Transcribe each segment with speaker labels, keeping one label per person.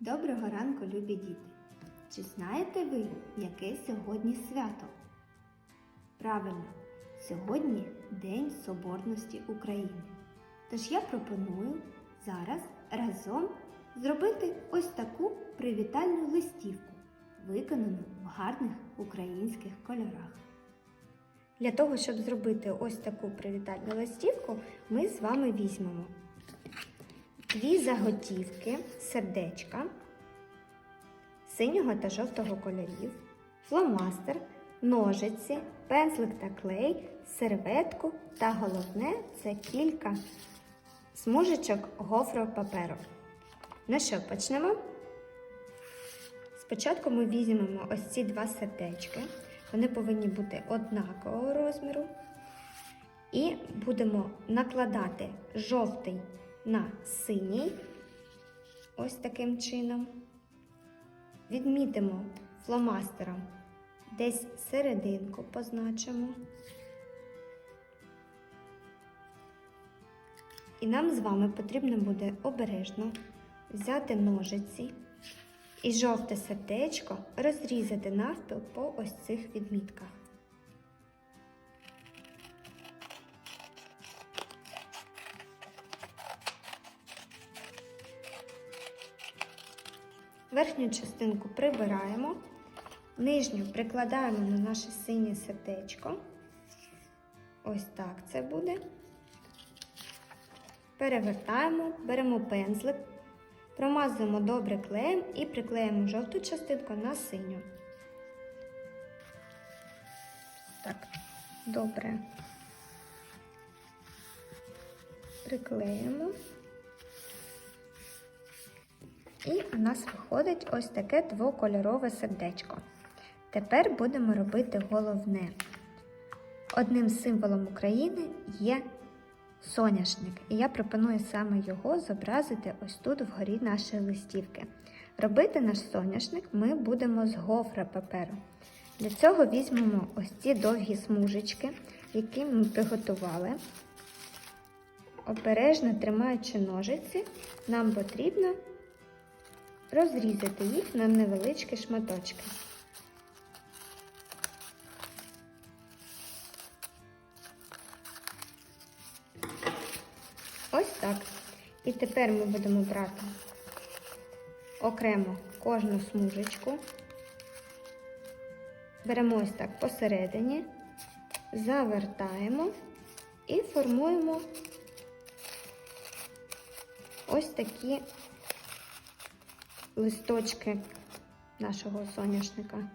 Speaker 1: Доброго ранку, любі діти! Чи знаєте ви, яке сьогодні свято? Правильно, сьогодні День Соборності України. Тож я пропоную зараз разом зробити ось таку привітальну листівку, виконану в гарних українських кольорах. Для того, щоб зробити ось таку привітальну листівку, ми з вами візьмемо дві заготівки, сердечка синього та жовтого кольорів, фломастер, ножиці, пензлик та клей, серветку та головне це кілька смужечок гофропаперу. Ну що, почнемо? Спочатку ми візьмемо ось ці два сердечки. Вони повинні бути однакового розміру. І будемо накладати жовтий на синій, ось таким чином. Відмітимо фломастером десь серединку позначимо. І нам з вами потрібно буде обережно взяти ножиці і жовте сердечко розрізати навпіл по ось цих відмітках. Верхню частинку прибираємо, нижню прикладаємо на наше синє сердечко. Ось так це буде. Перевертаємо, беремо пензлик, промазуємо добре клеєм і приклеїмо жовту частинку на синю. Так, добре. Приклеїмо. І у нас виходить ось таке двокольорове сердечко. Тепер будемо робити головне. Одним символом України є соняшник, і я пропоную саме його зобразити ось тут вгорі нашої листівки. Робити наш соняшник ми будемо з гофра паперу. Для цього візьмемо ось ці довгі смужечки, які ми приготували. Обережно тримаючи ножиці, нам потрібно розрізати їх на невеличкі шматочки. Ось так. І тепер ми будемо брати окремо кожну смужечку, беремо ось так посередині, завертаємо і формуємо ось такі листочки нашого соняшника.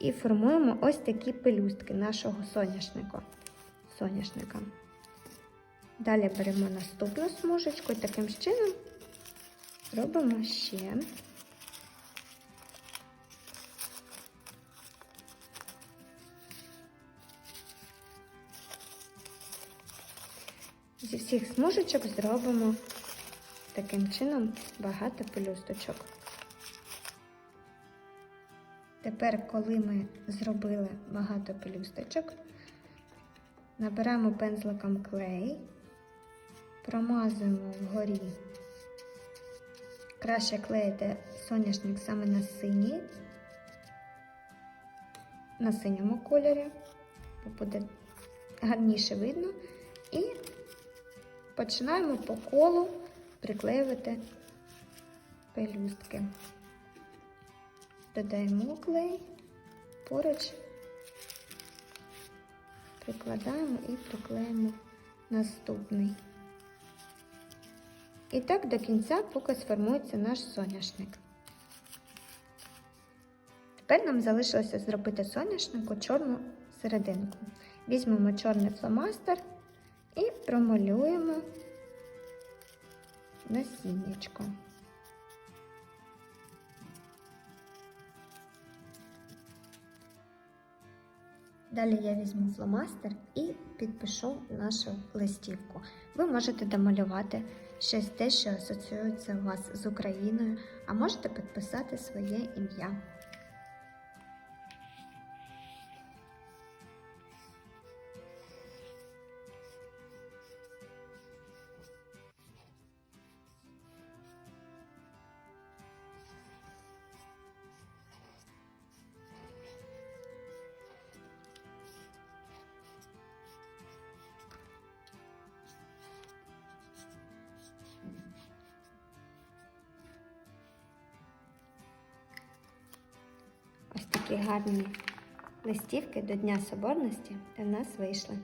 Speaker 1: І формуємо ось такі пелюстки нашого соняшника. соняшника. Далі беремо наступну смужечку і таким чином робимо ще. Зі всіх смужечок зробимо таким чином багато пелюсточок. Тепер, коли ми зробили багато пелюсточок, набираємо пензликом клей, промазуємо вгорі. Краще клеїти соняшник саме на синій, на синьому кольорі, бо буде гарніше видно. І починаємо по колу приклеювати пелюстки. Додаємо клей, поруч прикладаємо і приклеїмо наступний. І так до кінця, поки сформується наш соняшник. Тепер нам залишилося зробити соняшнику чорну серединку. Візьмемо чорний фломастер і промалюємо насіннячко. Далі я візьму фломастер і підпишу нашу листівку. Ви можете домалювати щось те, що асоціюється у вас з Україною, а можете підписати своє ім'я. Такі гарні листівки до Дня Соборності в нас вийшли.